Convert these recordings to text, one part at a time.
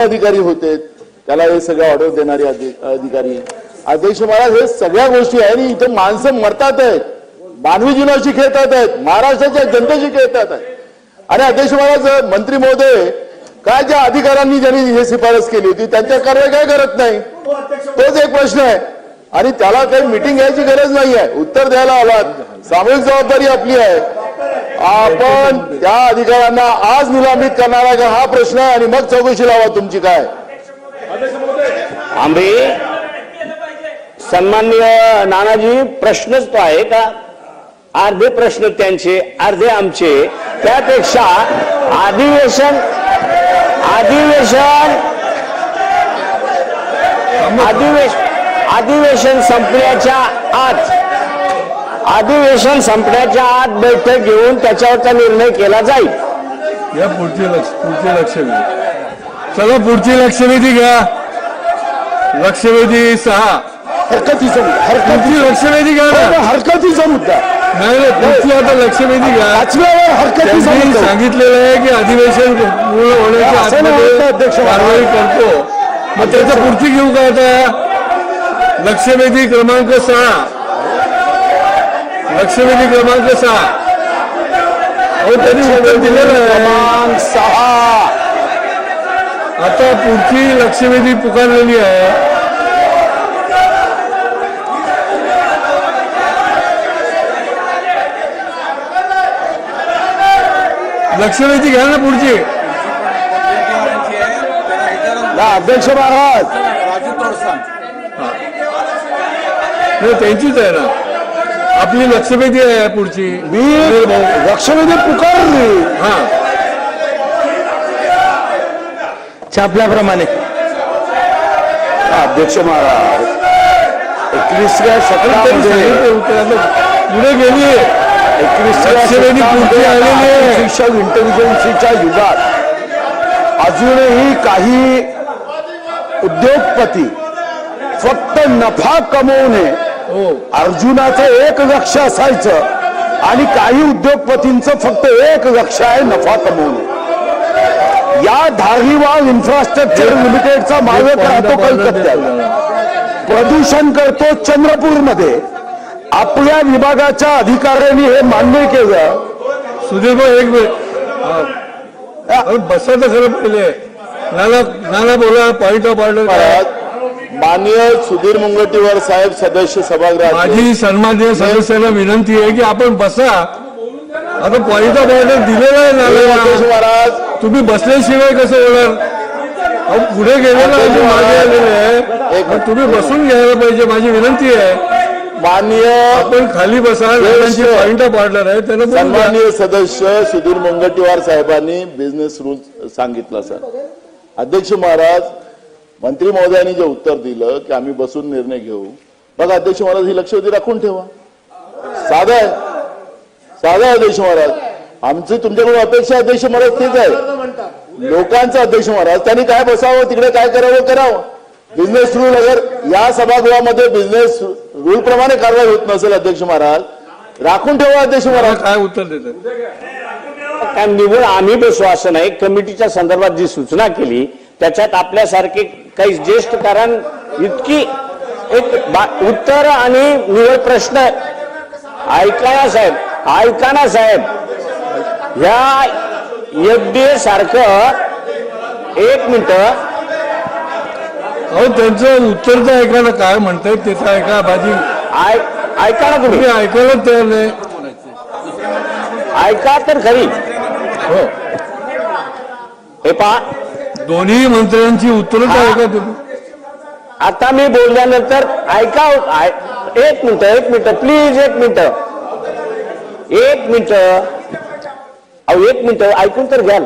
अधिकारी होते. त्याला हे सगळं ऑर्डर देणारे अधिकारी. अध्यक्ष महाराज हे सगळ्या गोष्टी आहे आणि इथं माणसं मरतात आहेत. मानवी जीवनाशी खेळतात आहेत महाराष्ट्राच्या जनतेशी खेळतात आहेत. आणि अध्यक्ष महाराज मंत्री महोदय काय ज्या अधिकाऱ्यांनी ज्यांनी हे शिफारस केली होती त्यांच्या कारवाई काय करत नाही? तोच एक प्रश्न आहे. आणि त्याला काही मिटिंग घ्यायची गरज नाही आहे उत्तर द्यायला आलात. सामूहिक जबाबदारी आपली आहे. आपण त्या अधिकाऱ्यांना आज निलंबित करणार आहे का हा प्रश्न आहे आणि मग चौकशी लावा तुमची काय. आम्ही सन्माननीय नानाजी प्रश्नच तो आहे का? अर्धे प्रश्न त्यांचे अर्धे आमचे. त्यापेक्षा अधिवेशन अधिवेशन अधिवेशन अधिवेशन संपण्याच्या आत अधिवेशन संपण्याच्या आत बैठक घेऊन त्याच्यावरचा निर्णय केला जाईल. या पुढची लक्ष पुढची लक्षवेधी. चला पुढची लक्षवेधी घ्या. लक्षवेधी सहा. हरकतीचा मुद्दा. हरकती पुढची लक्षवेधी घ्या ना. हरकतीचा मुद्दा. नाही नाही पुढची आता लक्षवेधी घ्या. हरकतीचा मुद्दा. सांगितलेलं आहे की अधिवेशन पूर्ण होण्याच्या आतमध्ये अध्यक्ष कारवाई करतो. मग त्याच्या पुढची घेऊ का आता? लक्षवेधी क्रमांक सहा. लक्षवेधी क्रमांक सहा. क्रमांक सहा. आता पुढची लक्षवेधी पुकारलेली आहे. लक्षवेधी घ्या ना पुढची. अध्यक्ष महाराज. नाही त्यांचीच आहे ना. आपली लक्षवेधी आहे पुढची. मी लक्षवेधी पुकारली. हा. छापल्याप्रमाणे. अध्यक्ष महाराज. एकवीसव्या शतकामध्ये पुढे गेली. एकवीसव्या लक्षवेधी पुढची आलेली. आर्टिफिशियल इंटेलिजन्सीच्या युगात अजूनही काही उद्योगपती फक्त नफा कमवणे अर्जुनाचं एक लक्ष असायचं आणि काही उद्योगपतींचं फक्त एक लक्ष आहे नफा कमवणे. या धारलीवाल इन्फ्रास्ट्रक्चर लिमिटेडचा मालक राहतो कलकत्त्यात. प्रदूषण करतो चंद्रपूरमध्ये. आपल्या विभागाच्या अधिकाऱ्यांनी हे मान्य केलं. सुधीर भाऊ एक मिनिट. हा. अरे बसा तर खरं पहिले. नाना नाना बोला पॉइंट ऑफ ऑर्डर मान्य सुधीर मुंगटीवर साहेब सदस्य सभागृहात माझी सन्माननीय सदस्यांना विनंती आहे की आपण बसा. आता पॉइंट ऑफ ऑर्डर दिलेला आहे महाराज. तुम्ही बसल्याशिवाय कसं होणार? अहो, पुढे गेलेलं आहे मी मागे आलेले आहे. मग तुम्ही बसून घ्यायला पाहिजे माझी विनंती आहे. माननीय आपण खाली बसा पॉइंट ऑफ ऑर्डर आहे त्यांना बोलू द्या. सन्माननीय सदस्य सुधीर मुनगंटीवार साहेबांनी बिझनेस रूल सांगितला सर अध्यक्ष महाराज मंत्री महोदयांनी जे उत्तर दिलं की आम्ही बसून निर्णय घेऊ बघा अध्यक्ष महाराज ही लक्षवेधी राखून ठेवा. साधा आहे. साधा आहे अध्यक्ष महाराज. आमची तुमच्याकडून अपेक्षा अध्यक्ष महाराज तेच आहे. लोकांचा अध्यक्ष महाराज त्यांनी काय बसावं तिकडे काय करावं करावं. बिझनेस रूल अगर या सभागृहामध्ये बिझनेस रूल प्रमाणे कारवाई होत नसेल अध्यक्ष महाराज राखून ठेवा अध्यक्ष महाराज. काय उत्तर देतात? काय निवड आम्ही बसू असं नाही. कमिटीच्या संदर्भात जी सूचना केली त्याच्यात आपल्यासारखे काही ज्येष्ठ कारण इतकी एक उत्तर आणि निवड प्रश्न ऐका ना साहेब ऐका ना साहेब. ह्या एफडीए सारखं एक मिनिट. अहो त्यांचं उत्तर तर ऐका ना काय म्हणतायत त्याचं ऐका भाजी. ऐका ना तुम्ही. तुम्ही ऐकायला तयार नाही. ऐका तर खरी. हो. हे पहा. दोन्ही मंत्र्यांची उत्तरं आता मी बोलल्यानंतर ऐका एक मिनिट एक मिनिट प्लीज एक मिनिट. एक मिनिट. अहो एक मिनिट ऐकून तर घ्याल.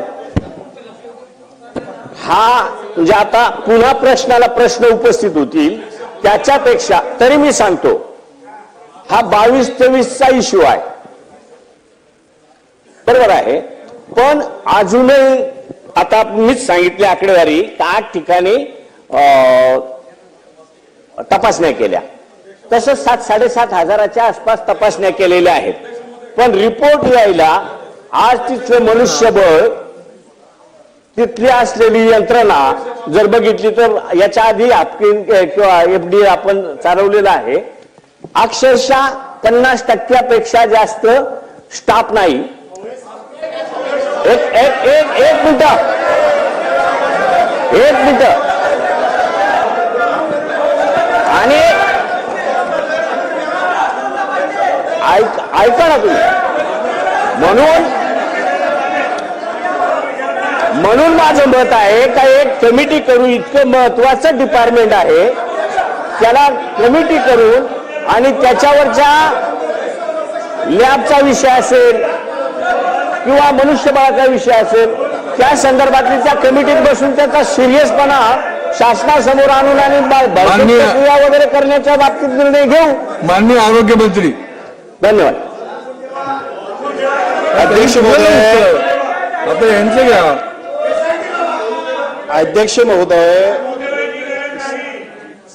हा म्हणजे आता पुन्हा प्रश्नाला प्रश्न उपस्थित होतील त्याच्यापेक्षा तरी मी सांगतो हा बावीस तेवीसचा इश्यू आहे. बरोबर आहे? पण अजूनही आता मीच सांगितली आकडेवारी आठ ठिकाणी तपासण्या केल्या. तसंच सात साडेसात हजाराच्या आसपास तपासण्या केलेल्या आहेत. पण रिपोर्ट यायला आज तिथलं मनुष्यबळ तिथली असलेली यंत्रणा जर बघितली तर याच्या आधी आपकिन किंवा एफ डी आपण चालवलेला आहे. अक्षरशः पन्नास टक्क्यापेक्षा जास्त स्टाफ नाही. एक एक एक एक मिनिट. एक मिनिट. आणि ऐका ना तुम्ही. म्हणून म्हणून माझं मत आहे का एक कमिटी करू इतकं महत्वाचं डिपार्टमेंट आहे. त्याला कमिटी करून आणि त्याच्यावरच्या लॅबचा विषय असेल किंवा मनुष्यबळाचा विषय असेल त्या संदर्भातली त्या कमिटीत बसून त्याचा सिरियसपणा शासनासमोर आणून आणि प्रक्रिया वगैरे करण्याच्या बाबतीत निर्णय घेऊ. माननीय आरोग्यमंत्री धन्यवाद. अध्यक्ष महोदय आता यांचं घ्या. अध्यक्ष महोदय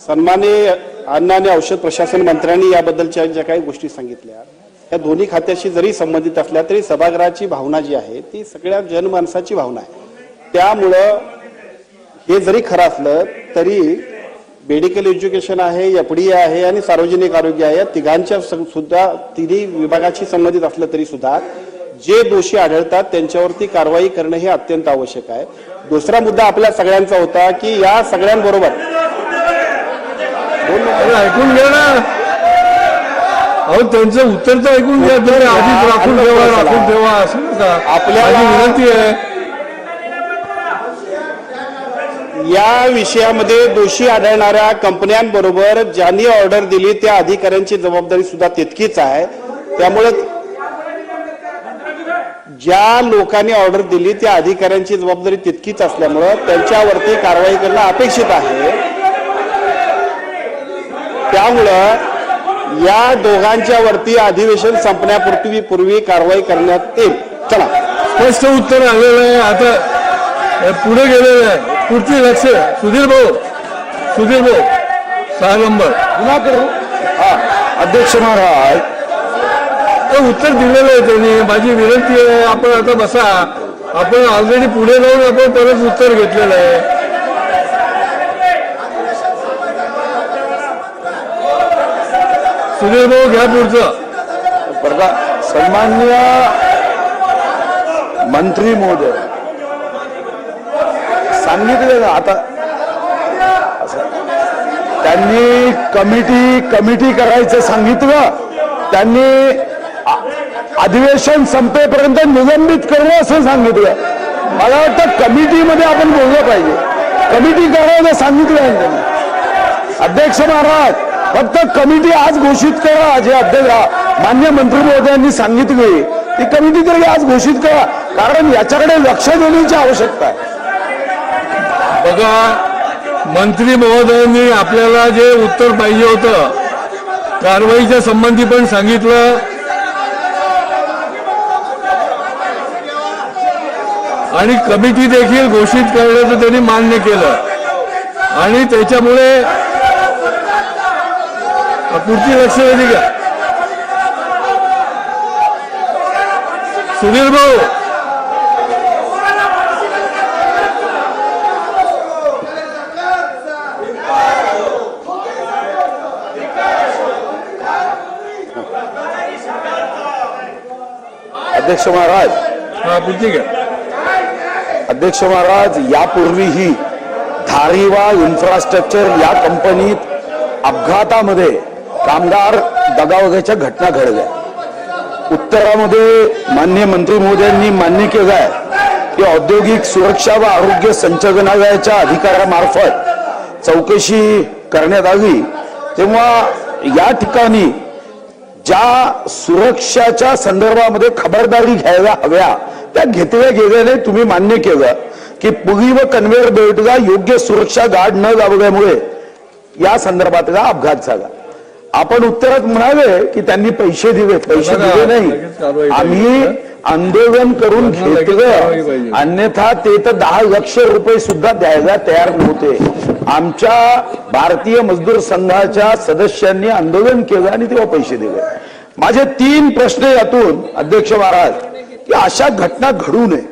सन्माननीय अन्न आणि औषध प्रशासन मंत्र्यांनी याबद्दलच्या ज्या काही गोष्टी सांगितल्या या दोन्ही खात्याशी जरी संबंधित असल्या तरी सभागृहाची भावना जी आहे ती सगळ्या जनमानसाची भावना आहे. त्यामुळं हे जरी खरं असलं तरी मेडिकल एज्युकेशन आहे एफडीए आहे आणि सार्वजनिक आरोग्य आहे या तिघांच्या सुद्धा तिन्ही विभागाशी संबंधित असलं तरी सुद्धा जे दोषी आढळतात त्यांच्यावरती कारवाई करणं हे अत्यंत आवश्यक आहे. दुसरा मुद्दा आपल्या सगळ्यांचा होता की या सगळ्यांबरोबर ऐकून घ्या ना. अहो त्यांचं उत्तर तर ऐकून घ्या. तुम्ही आधीच राखून ठेवा राखून ठेवा असं नका आपल्याला- विनंती आहे. या विषयामध्ये दोषी आढळणाऱ्या कंपन्यांबरोबर ज्यांनी ऑर्डर दिली त्या अधिकाऱ्यांची जबाबदारी सुद्धा तितकीच आहे. त्यामुळे ज्या लोकांनी ऑर्डर दिली त्या अधिकाऱ्यांची जबाबदारी तितकीच असल्यामुळं त्यांच्यावरती कारवाई करणं अपेक्षित आहे. त्यामुळं या दोघांच्या वरती अधिवेशन संपण्यापूर्वी पूर्वी कारवाई करण्यात येईल. चला. स्पष्ट उत्तर आलेलं आहे. आता हे पुढे गेलेलं आहे. पुढची लक्ष सुधीर भाऊ. सुधीर भाऊ सहा नंबर. अध्यक्ष महाराज. ते उत्तर दिलेलं आहे त्यांनी. माझी विनंती आहे आपण आता बसा. आपण ऑलरेडी पुढे जाऊन आपण परत उत्तर घेतलेलं आहे. सुधीर भाऊ घ्या पुढचं. बरं सन्मान्य मंत्री महोदय. सांगितलं ना आता त्यांनी कमिटी कमिटी करायचं सांगितलं. त्यांनी अधिवेशन संपेपर्यंत निलंबित करणं असं सांगितलं. मला वाटतं कमिटीमध्ये आपण बोललं पाहिजे. कमिटी करायचं सांगितलं त्यांनी. अध्यक्ष महाराज फक्त कमिटी आज घोषित करा जे अध्यक्ष मान्य मंत्री महोदयांनी सांगितली ती कमिटी तरी आज घोषित करा कारण याच्याकडे लक्ष देण्याची आवश्यकता आहे. बघा मंत्री महोदयांनी आपल्याला जे उत्तर पाहिजे होतं कारवाईच्या संबंधी पण सांगितलं. आणि कमिटी देखील घोषित करण्याचं त्यांनी मान्य केलं. आणि त्याच्यामुळे पुढची लक्ष दिली का सुधीर भाऊ। अध्यक्ष महाराज। हा घ्या अध्यक्ष महाराज यापूर्वीही धारीवा इन्फ्रास्ट्रक्चर या कंपनीत अपघातामध्ये कामगार दगावगाच्या घटना घडल्या. उत्तरामध्ये मान्य मंत्री महोदयांनी मान्य केलं आहे की औद्योगिक सुरक्षा व आरोग्य संचालनालयाच्या अधिकाऱ्यामार्फत चौकशी करण्यात आली. तेव्हा या ठिकाणी ज्या सुरक्षाच्या संदर्भामध्ये खबरदारी घ्यायला हव्या त्या घेतल्या गेल्याने तुम्ही मान्य केलं की पुगी व कन्व्हेअर बेल्टला योग्य सुरक्षा गार्ड न लावल्यामुळे या संदर्भातला अपघात झाला. आपण उत्तरात म्हणाले की त्यांनी पैसे दिले पैसे दिले नाही. आम्ही आंदोलन करून. घेतलं अन्यथा ते तर दहा लक्ष रुपये सुद्धा द्यायला तयार नव्हते. आमच्या भारतीय मजदूर संघाच्या सदस्यांनी आंदोलन केलं आणि तेव्हा पैसे दिले. माझे तीन प्रश्न यातून अध्यक्ष महाराज की अशा घटना घडू नये.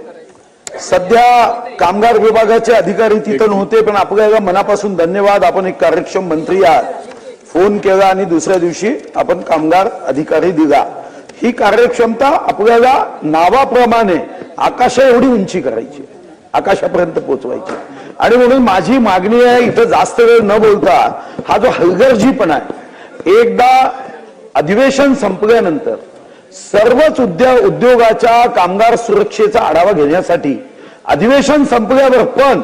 सध्या कामगार विभागाचे अधिकारी तिथं नव्हते पण आपल्याला मनापासून धन्यवाद. आपण एक कार्यक्षम मंत्री आहात. फोन केला आणि दुसऱ्या दिवशी आपण कामगार अधिकारी दिला. ही कार्यक्षमता आपल्याला नावाप्रमाणे आकाशा एवढी उंची करायची आकाशापर्यंत पोहोचवायची आणि म्हणून माझी मागणी आहे इथं जास्त वेळ न बोलता हा जो हलगर्जीपणा आहे एकदा अधिवेशन संपल्यानंतर सर्वच उद्या उद्योगाच्या कामगार सुरक्षेचा आढावा घेण्यासाठी अधिवेशन संपल्यावर पण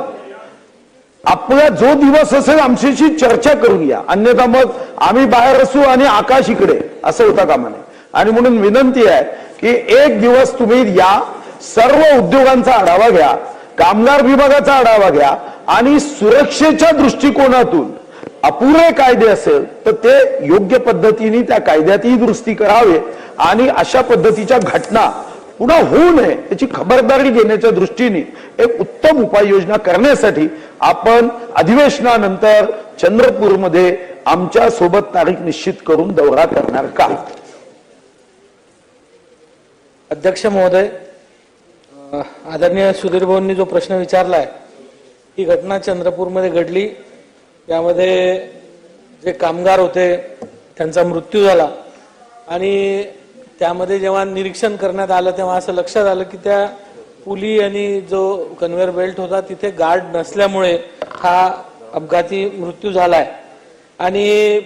आपला जो दिवस असेल आमच्याशी चर्चा करूया. अन्यथा मग आम्ही बाहेर असू आणि आकाश इकडे असं होता कामा नये. आणि म्हणून विनंती आहे की एक दिवस तुम्ही या सर्व उद्योगांचा आढावा घ्या कामगार विभागाचा आढावा घ्या आणि सुरक्षेच्या दृष्टिकोनातून अपुरे कायदे असेल तर ते योग्य पद्धतीने त्या कायद्यातही दुरुस्ती करावे आणि अशा पद्धतीच्या घटना पुन्हा होऊ नये याची खबरदारी घेण्याच्या दृष्टीने एक उत्तम उपाययोजना करण्यासाठी आपण अधिवेशनानंतर चंद्रपूरमध्ये आमच्यासोबत तारीख निश्चित करून दौरा करणार का? अध्यक्ष महोदय आदरणीय सुधीर भाऊंनी जो प्रश्न विचारला आहे ही घटना चंद्रपूरमध्ये घडली. यामध्ये जे कामगार होते त्यांचा मृत्यू झाला. आणि त्यामध्ये जेव्हा निरीक्षण करण्यात आलं तेव्हा असं लक्षात आलं की त्या पुली आणि जो कन्व्हेअर बेल्ट होता तिथे गार्ड नसल्यामुळे हा अपघाती मृत्यू झालाय. आणि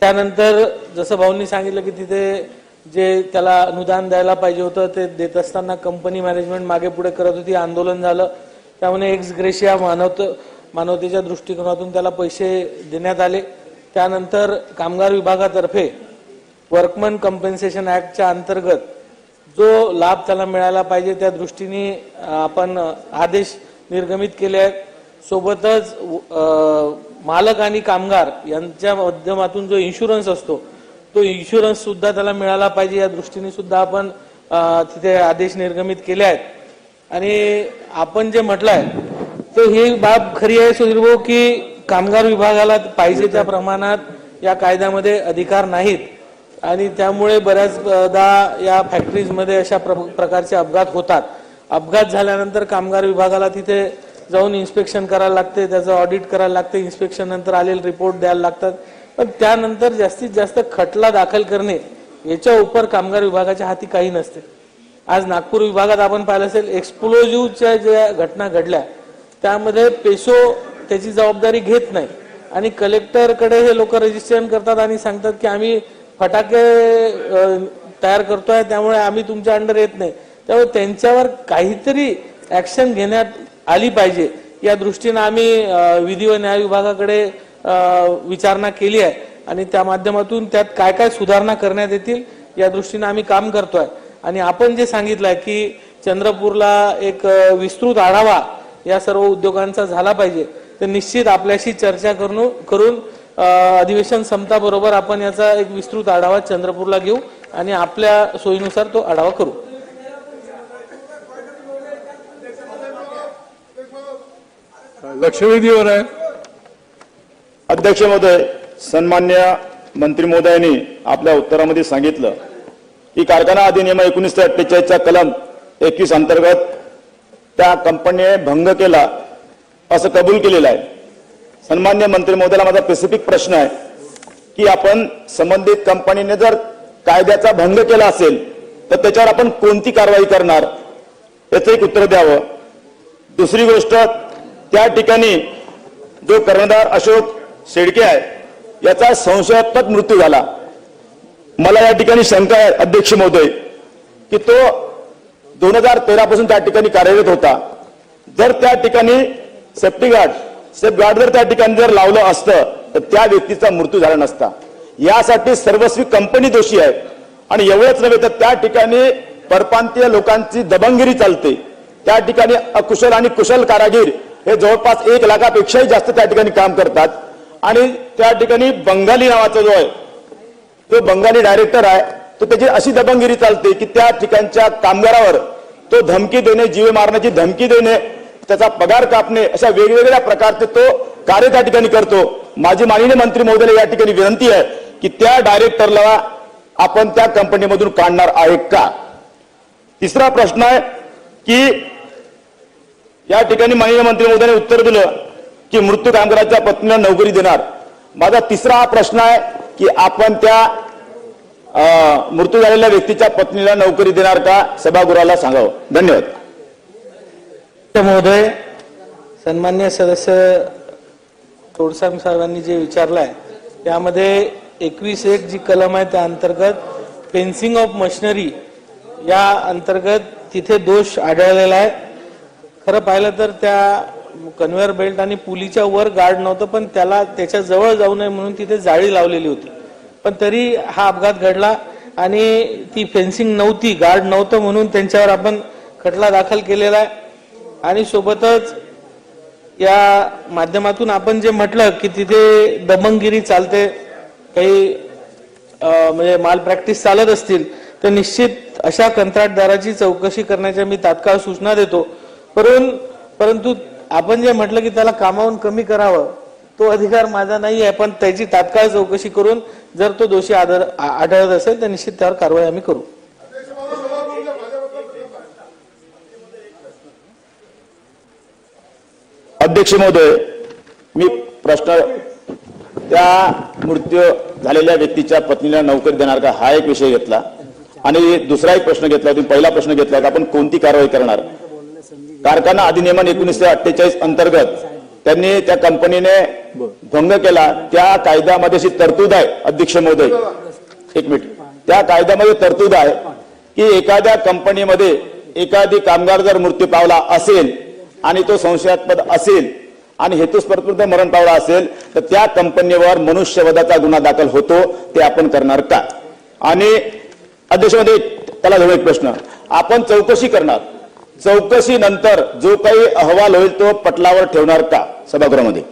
त्यानंतर जसं भाऊंनी सांगितलं की तिथे जे त्याला अनुदान द्यायला पाहिजे होतं ते देत असताना कंपनी मॅनेजमेंट मागे पुढे करत होती आंदोलन झालं. त्यामुळे एक्स ग्रेशिया मानवत मानवतेच्या दृष्टिकोनातून त्याला पैसे देण्यात आले. त्यानंतर कामगार विभागातर्फे वर्कमन कम्पेन्सेशन ॲक्टच्या अंतर्गत जो लाभ त्याला मिळायला पाहिजे त्या दृष्टीने आपण आदेश निर्गमित केले आहेत. सोबतच मालक आणि कामगार यांच्या माध्यमातून जो इन्शुरन्स असतो तो इन्शुरन्स सुद्धा त्याला मिळाला पाहिजे या दृष्टीने सुद्धा आपण तिथे आदेश निर्गमित केले आहेत. आणि आपण जे म्हटलंय तर ही बाब खरी आहे सुधीर भाऊ की कामगार विभागाला पाहिजे त्या प्रमाणात या कायद्यामध्ये अधिकार नाहीत. आणि त्यामुळे बऱ्याचदा या फॅक्टरीजमध्ये अशा प्र- प्रकारचे अपघात होतात. अपघात झाल्यानंतर कामगार विभागाला तिथे जाऊन इन्स्पेक्शन करायला लागते त्याचं ऑडिट करायला लागते इन्स्पेक्शन नंतर आलेले रिपोर्ट द्यायला लागतात. पण त्यानंतर जास्तीत जास्त खटला दाखल करणे याच्या उपर कामगार विभागाच्या हाती काही नसते. आज नागपूर विभागात आपण पाहिलं असेल एक्सप्लोजिव्हच्या ज्या घटना घडल्या त्यामध्ये पेशो त्याची जबाबदारी घेत नाही. आणि कलेक्टरकडे हे लोक रजिस्ट्रेशन करतात आणि सांगतात की आम्ही फटाके तयार करतोय त्यामुळे आम्ही तुमच्या अंडर येत नाही. त्यामुळे त्यांच्यावर काहीतरी ऍक्शन घेण्यात आली पाहिजे. या दृष्टीनं आम्ही विधी व न्याय विभागाकडे विचारणा केली आहे. आणि त्या माध्यमातून त्यात काय काय सुधारणा करण्यात येतील या दृष्टीनं आम्ही काम करतोय. आणि आपण जे सांगितलंय की चंद्रपूरला एक विस्तृत आढावा या सर्व उद्योगांचा झाला पाहिजे तर निश्चित आपल्याशी चर्चा करून करून अधिवेशन संपताबरोबर आपण याचा एक विस्तृत आढावा चंद्रपूरला घेऊ आणि आपल्या सोयीनुसार तो आढावा करू. लक्षवेधीवर आहे. अध्यक्ष महोदय सन्मान्य मंत्री महोदयांनी आपल्या उत्तरामध्ये सांगितलं की कारखाना अधिनियम एकोणीसशे अठ्ठेचाळीसचा कलम एकवीस अंतर्गत त्या कंपनीने भंग केला असं कबूल केलेलं आहे. सन्मान्य मंत्री महोदयाला माझा स्पेसिफिक प्रश्न आहे की आपण संबंधित कंपनीने जर कायद्याचा भंग केला असेल तर त्याच्यावर आपण कोणती कारवाई करणार? याचं एक उत्तर द्यावं. दुसरी गोष्ट त्या ठिकाणी जो कर्णधार अशोक शेडके आहे याचा संशयात्मक मृत्यू झाला. मला या ठिकाणी शंका आहे अध्यक्ष महोदय की तो दोन हजार तेरापासून त्या ठिकाणी कार्यरत होता. जर त्या ठिकाणी सेफ्टी गार्ड सेफ गार्ड जर त्या ठिकाणी जर लावलं असतं तर त्या व्यक्तीचा मृत्यू झाला नसता. यासाठी सर्वस्वी कंपनी दोषी आहे. आणि एवढंच नव्हे तर त्या ठिकाणी परप्रांतीय लोकांची दबंगिरी चालते. त्या ठिकाणी अकुशल आणि कुशल कारागीर हे जवळपास एक लाखापेक्षाही जास्त त्या ठिकाणी काम करतात. आणि त्या ठिकाणी बंगाली नावाचा जो आहे तो बंगाली डायरेक्टर आहे तो त्याची अशी दबंगिरी चालते की त्या ठिकाणच्या कामगारावर तो धमकी देणे जीवे मारण्याची धमकी देणे त्याचा पगार कापणे अशा वेगवेगळ्या प्रकारचे तो कार्य त्या ठिकाणी करतो. माझी माननीय मंत्री महोदय या ठिकाणी विनंती आहे की त्या डायरेक्टरला आपण त्या कंपनीमधून काढणार आहे का? तिसरा प्रश्न आहे की या ठिकाणी माननीय मंत्री महोदयाने उत्तर दिलं की मृत्यू कामगाराच्या पत्नीला नोकरी देणार. माझा तिसरा हा प्रश्न आहे की आपण त्या मृत्यू झालेल्या व्यक्तीच्या पत्नीला नोकरी देणार का? सभागृहाला सांगावं. धन्यवाद. महोदय सन्मान्य सदस्य तोडसाम साहेबांनी जे विचारलं आहे त्यामध्ये एकवीस एक जी कलम आहे त्या अंतर्गत फेन्सिंग ऑफ मशिनरी या अंतर्गत तिथे दोष आढळलेला आहे. खरं पाहिलं तर त्या कन्व्हेअर बेल्ट आणि पुलीच्या वर गार्ड नव्हतं पण त्याला त्याच्याजवळ जाऊ नये म्हणून तिथे जाळी लावलेली होती. पण तरी हा अपघात घडला आणि ती फेन्सिंग नव्हती गार्ड नव्हतं म्हणून त्यांच्यावर आपण खटला दाखल केलेला आहे. आणि सोबतच या माध्यमातून आपण जे म्हटलं की तिथे दमंगिरी चालते काही म्हणजे माल प्रॅक्टिस चालत असतील तर निश्चित अशा कंत्राटदाराची चौकशी करण्याच्या मी तात्काळ सूचना देतो. परंतु परंतु आपण जे म्हटलं की त्याला कामावून कमी करावं तो अधिकार माझा नाही आहे पण त्याची तात्काळ चौकशी करून जर तो दोषी आढळत असेल तर निश्चित त्यावर कारवाई आम्ही करू. अध्यक्ष महोदय मी प्रश्न त्या मृत्यू झालेल्या व्यक्तीच्या पत्नीला नोकरी देणार का? हा एक विषय घेतला. आणि दुसरा एक प्रश्न घेतला तुम्ही पहिला प्रश्न घेतला की आपण कोणती कारवाई करणार? कारखाना अधिनियमन एकोणीसशे अठ्ठेचाळीस अंतर्गत त्यांनी त्या कंपनीने भंग केला. त्या कायद्यामध्ये अशी तरतूद आहे अध्यक्ष महोदय. एक मिनिट. त्या कायद्यामध्ये तरतूद आहे की एखाद्या कंपनीमध्ये एखादी कामगार जर मृत्यू पावला असेल आणि तो संशयास्पद असेल आणि हेतुस्पर्पूर्त मरण पावला असेल तर त्या कंपनीवर मनुष्यवधाचा गुन्हा दाखल होतो ते आपण करणार का? आणि अध्यक्षमध्ये त्याला धरून एक प्रश्न. आपण चौकशी करणार. चौकशी नंतर जो काही अहवाल होईल तो पटलावर ठेवणार का सभागृहामध्ये?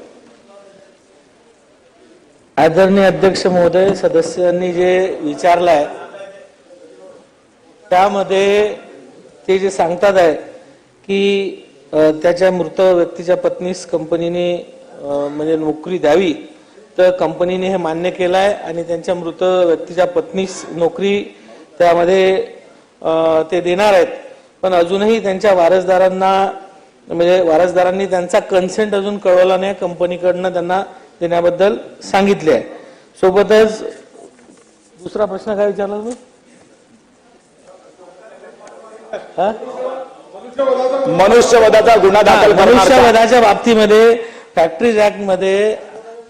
आदरणीय अध्यक्ष महोदय सदस्यांनी जे विचारलंय त्यामध्ये ते जे सांगतात आहे की त्याच्या मृत व्यक्तीच्या पत्नीस कंपनीने म्हणजे नोकरी द्यावी. तर कंपनीने हे मान्य केलं आहे आणि त्यांच्या मृत व्यक्तीच्या पत्नीस नोकरी त्यामध्ये ते देणार आहेत. पण अजूनही त्यांच्या वारसदारांना म्हणजे वारसदारांनी त्यांचा कन्सेंट अजून कळवला नाही. कंपनीकडनं त्यांना देण्याबद्दल सांगितले आहे. सोबतच दुसरा प्रश्न काय विचारला तुम्ही? हा? मनुष्यवधाचा गुन्हा दाखल? मनुष्यवधाच्या बाबतीमध्ये फॅक्टरीज ऍक्टमध्ये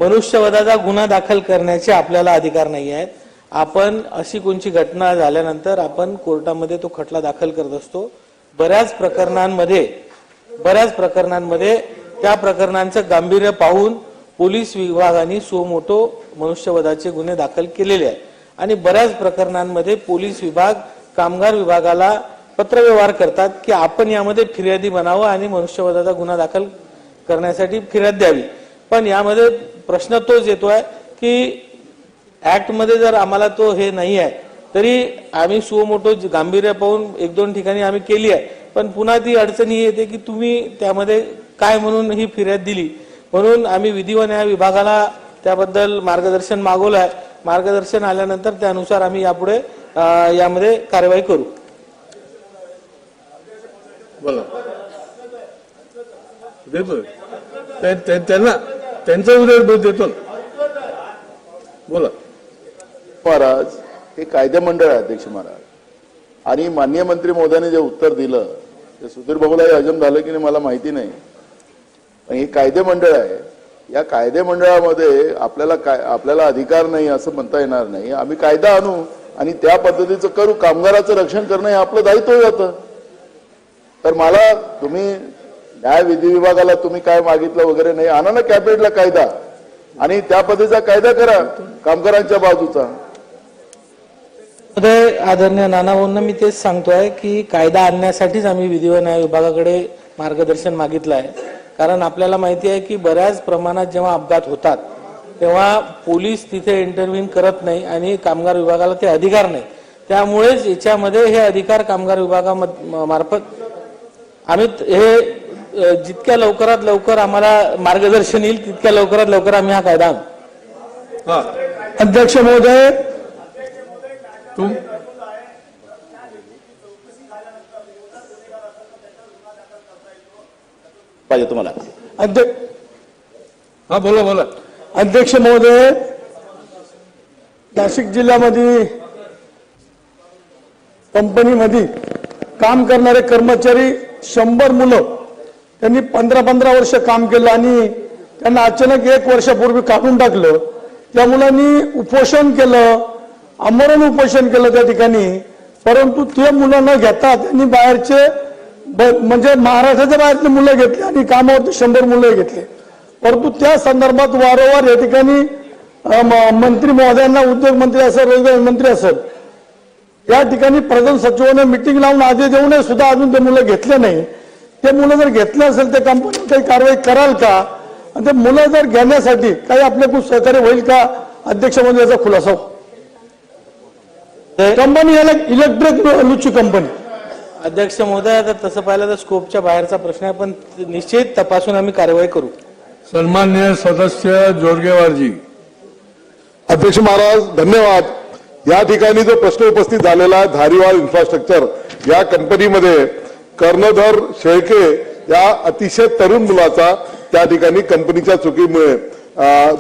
मनुष्यवधाचा गुन्हा दाखल करण्याचे आपल्याला अधिकार नाही आहेत. आपण अशी कोणची घटना झाल्यानंतर आपण कोर्टामध्ये तो खटला दाखल करत असतो. बऱ्याच प्रकरणांमध्ये बऱ्याच प्रकरणांमध्ये त्या प्रकरणांचं गांभीर्य पाहून पोलीस विभागाने सुमोटो मनुष्यवधाचे गुन्हे दाखल केलेले आहेत. आणि बऱ्याच प्रकरणांमध्ये पोलीस विभाग कामगार विभागाला पत्रव्यवहार करतात की आपण यामध्ये फिर्यादी बनावं आणि मनुष्यवधाचा गुन्हा दाखल करण्यासाठी फिर्याद द्यावी. पण यामध्ये प्रश्न तोच येतो आहे की ॲक्टमध्ये जर आम्हाला तो हे नाही आहे तरी आम्ही सुमोटो गांभीर्य पाहून एक दोन ठिकाणी आम्ही केली आहे. पण पुन्हा ती अडचणी येते की तुम्ही त्यामध्ये काय म्हणून ही फिर्याद दिली? म्हणून आम्ही विधी व न्याय विभागाला त्याबद्दल मार्गदर्शन मागवलं आहे. मार्गदर्शन आल्यानंतर त्यानुसार आम्ही यापुढे यामध्ये कार्यवाही करू. बोला देतो त्यांना त्यांचा उद्या देतो बोला. महाराज हे कायदे मंडळ आहे अध्यक्ष महाराज. आणि मान्य मंत्री महोदयाने जे उत्तर दिलं ते सुधीर भाऊलाही हजम झालं की नाही मला माहिती नाही. पण हे कायदे मंडळ आहे. या कायदे मंडळामध्ये आपल्याला काय आपल्याला अधिकार नाही असं म्हणता येणार नाही. आम्ही कायदा आणू आणि त्या पद्धतीचं करू. कामगाराचं रक्षण करणं हे आपलं दायित्व जातं तर मला तुम्ही न्याय विधी विभागाला तुम्ही काय मागितलं वगैरे नाही. आणा ना कॅबिनेटला कायदा. आणि त्या पद्धतीचा कायदा करा कामगारांच्या बाजूचा. आदरणीय नानाभाऊंना मी तेच सांगतोय की कायदा आणण्यासाठीच आम्ही विधी व न्याय विभागाकडे मार्गदर्शन मागितलं आहे. कारण आपल्याला माहिती आहे की बऱ्याच प्रमाणात जेव्हा अपघात होतात तेव्हा पोलीस तिथे इंटरव्ह्यू करत नाही आणि कामगार विभागाला ते अधिकार नाही. त्यामुळेच याच्यामध्ये हे अधिकार कामगार विभागामार्फत आम्ही हे जितक्या लवकरात लवकर आम्हाला मार्गदर्शन येईल तितक्या लवकरात लवकर आम्ही हा कायदा आणू. हा. अध्यक्ष महोदय. तुम? पाहिजे तुम्हाला. अध्यक्ष हा बोला बोला. अध्यक्ष महोदय नाशिक जिल्ह्यामध्ये कंपनीमध्ये काम करणारे कर्मचारी शंभर मुलं. त्यांनी पंधरा पंधरा वर्ष काम केलं आणि त्यांना अचानक एक वर्षापूर्वी काढून टाकलं. त्या मुलांनी उपोषण केलं आमरण उपोषण केलं त्या ठिकाणी. परंतु ते मुलं न घेता त्यांनी बाहेरचे ब- म्हणजे महाराष्ट्राच्या बाहेरचे मुलं घेतले आणि कामावरती शंभर मुलं घेतले. परंतु त्या संदर्भात वारंवार या ठिकाणी म- मंत्री महोदयांना उद्योग मंत्री असेल रोजगार मंत्री असेल या ठिकाणी प्रधान सचिवाने मिटिंग लावून आदेश देऊनही सुद्धा अजून ते मुलं घेतले नाही. ते मुलं जर घेतले असेल तर कंपनी काही कारवाई कराल का? आणि ते मुलं जर घेण्यासाठी काही आपल्याकडून सहकार्य होईल का? अध्यक्ष म्हणजे याचा खुलासा हो. कंपनी याला इलेक्ट्रिक लुची कंपनी अध्यक्ष महोदय आता तसं पाहिलं तर स्कोपच्या बाहेरचा प्रश्न आहे पण निश्चित तपासून आम्ही कारवाई करू. सन्मान्य सदस्य जोरगेवारजी अध्यक्ष महाराज धन्यवाद. या ठिकाणी जो प्रश्न उपस्थित झालेला आहे धारीवाल इन्फ्रास्ट्रक्चर या कंपनीमध्ये कर्णधर शेळके या अतिशय तरुण मुलाचा त्या ठिकाणी कंपनीच्या चुकीमुळे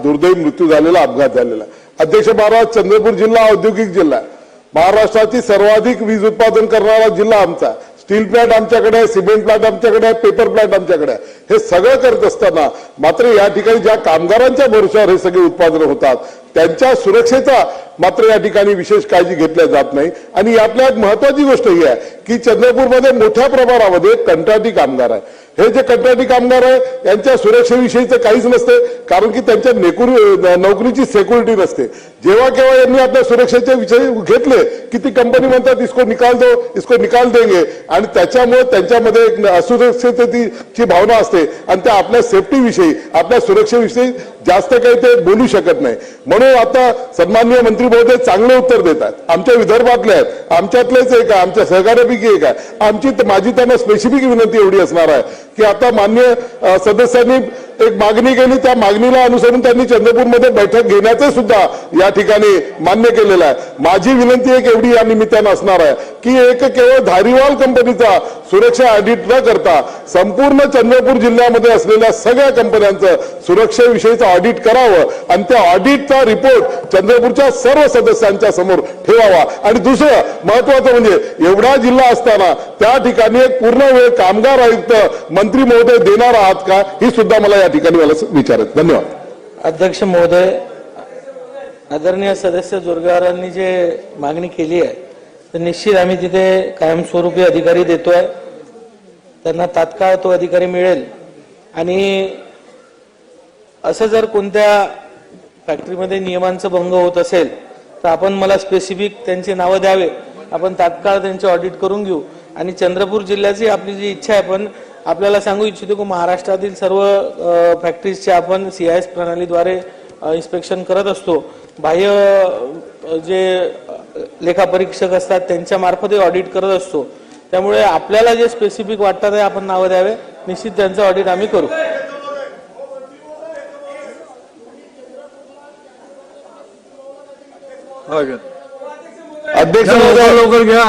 दुर्दैवी मृत्यू झालेला अपघात झालेला आहे. अध्यक्ष महाराज चंद्रपूर जिल्हा औद्योगिक जिल्हा आहे महाराष्ट्राची सर्वाधिक वीज उत्पादन करणारा जिल्हा आमचा आहे. स्टील प्लांट आमच्याकडे आहे सिमेंट प्लांट आमच्याकडे आहे पेपर प्लांट आमच्याकडे आहे. हे सगळं करत असताना मात्र या ठिकाणी ज्या कामगारांच्या भरोश्यावर हे सगळे उत्पादन होतात त्यांच्या सुरक्षेचा मात्र या ठिकाणी विशेष काळजी घेतल्या जात नाही. आणि यातल्या एक महत्वाची गोष्ट ही आहे की चंद्रपूरमध्ये मोठ्या प्रमाणामध्ये कंत्राटी कामगार आहे हे जे कंत्राटी कामगार आहे यांच्या सुरक्षेविषयीचं काहीच नसते कारण की त्यांच्या नेकुरी नोकरीची सेक्युरिटी नसते. जेव्हा केव्हा यांनी आपल्या सुरक्षेचे विषय घेतले की ती कंपनी म्हणतात इसको निकाल दो इसको निकाल देंगे. आणि त्याच्यामुळे त्यांच्यामध्ये एक असुरक्षिततेची भावना असते. आणि त्या आपल्या सेफ्टीविषयी आपल्या सुरक्षेविषयी जास्त काही ते बोलू शकत नाही. म्हणून आता सन्माननीय मंत्री महोदय चांगलं उत्तर देतात. आमच्या विदर्भातले आहेत. आमच्यातलेच एक आहे. आमच्या सहकार्यापैकी एक आहे. आमची माझी त्यांना स्पेसिफिक विनंती एवढी असणार आहे की आता मान्य सदस्यांनी एक मागणी केली त्या मागणीला अनुसरून त्यांनी चंद्रपूरमध्ये बैठक घेण्याचं सुद्धा या ठिकाणी मान्य केलेलं आहे. माझी विनंती एक एवढी या निमित्तानं असणार आहे की एक केवळ धारीवाल कंपनीचा सुरक्षा ऑडिट न करता संपूर्ण चंद्रपूर जिल्ह्यामध्ये असलेल्या सगळ्या कंपन्यांचं सुरक्षेविषयीचं ऑडिट करावं आणि त्या ऑडिटचा रिपोर्ट चंद्रपूरच्या सर्व सदस्यांच्या समोर ठेवावा. आणि दुसरं महत्वाचं म्हणजे एवढा जिल्हा असताना त्या ठिकाणी एक पूर्ण वेळ कामगार आयुक्त मंत्री महोदय देणार आहात का ही सुद्धा मला या ठिकाणी मला विचारत धन्यवाद. अध्यक्ष महोदय आदरणीय सदस्य जोरगारांनी जे मागणी केली आहे तर निश्चित आम्ही तिथे कायमस्वरूपी अधिकारी देतोय. त्यांना तात्काळ तो अधिकारी मिळेल. आणि असं जर कोणत्या फॅक्टरीमध्ये नियमांचा भंग होत असेल तर आपण मला स्पेसिफिक त्यांची नावं द्यावे. आपण तात्काळ त्यांचे ऑडिट करून घेऊ. आणि चंद्रपूर जिल्ह्याची आपली जी इच्छा आहे पण आपल्याला सांगू इच्छितो की महाराष्ट्रातील सर्व फॅक्टरीजचे आपण सी आय एस प्रणालीद्वारे इन्स्पेक्शन करत असतो. बाह्य जे लेखापरीक्षक असतात त्यांच्यामार्फतही ऑडिट करत असतो. त्यामुळे आपल्याला जे स्पेसिफिक वाटतात आहे आपण नावं द्यावे. निश्चित त्यांचं ऑडिट आम्ही करू. हो. हो. अध्यक्ष लवकर महोदय. लवकर घ्या.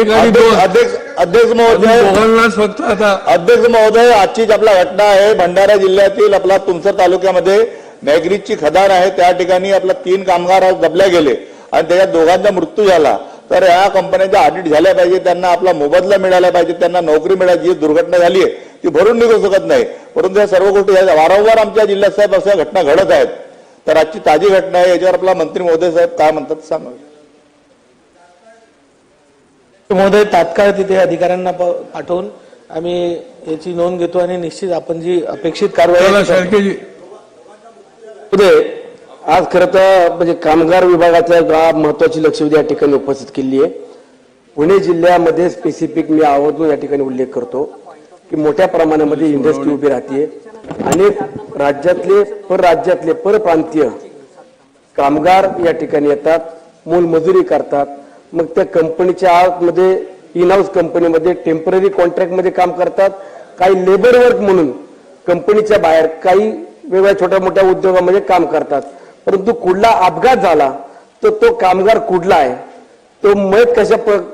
एक आणि दोन. अध्यक्ष अध्यक्ष महोदय. फक्त आता अध्यक्ष महोदय आजचीच आपला घटना आहे भंडारा जिल्ह्यातील आपला तुमसर तालुक्यामध्ये मॅग्रीजची खदान आहे. त्या ठिकाणी आपला तीन कामगार आज दबल्या गेले आणि त्याच्यात दोघांचा मृत्यू झाला. तर या कंपन्यांच्या ऑडिट झाल्या पाहिजे त्यांना आपला मोबदला मिळाला पाहिजे त्यांना नोकरी मिळाली जी दुर्घटना झाली आहे ती भरून निघू शकत नाही. परंतु या सर्व गोष्टी. वारंवार आमच्या जिल्ह्यात साहेब अशा घटना घडत आहेत. तर आजची ताजी घटना आहे याच्यावर आपला मंत्री महोदय साहेब काय म्हणतात सांगा. महोदय तात्काळ तिथे अधिकाऱ्यांना पाठवून आम्ही याची नोंद घेतो आणि निश्चित आपण जी अपेक्षित कारवाई पुढे आज खरं तर म्हणजे कामगार विभागाच्या गाव महत्वाची लक्षवेधी या ठिकाणी उपस्थित केली आहे पुणे जिल्ह्यामध्ये स्पेसिफिक मी आवर्जून या ठिकाणी उल्लेख करतो की मोठ्या प्रमाणामध्ये इंडस्ट्री उभी राहते अनेक राज्यातले परराज्यातले परप्रांतीय कामगार या ठिकाणी येतात मोलमजुरी करतात. मग त्या कंपनीच्या आतमध्ये इन हाऊस कंपनीमध्ये टेंपररी कॉन्ट्रॅक्टमध्ये काम करतात. काही लेबर वर्क म्हणून कंपनीच्या बाहेर काही वेगळ्या छोट्या मोठ्या उद्योगामध्ये काम करतात. परंतु कुठला अपघात झाला तर तो कामगार कुठला आहे तो मयत कशा प-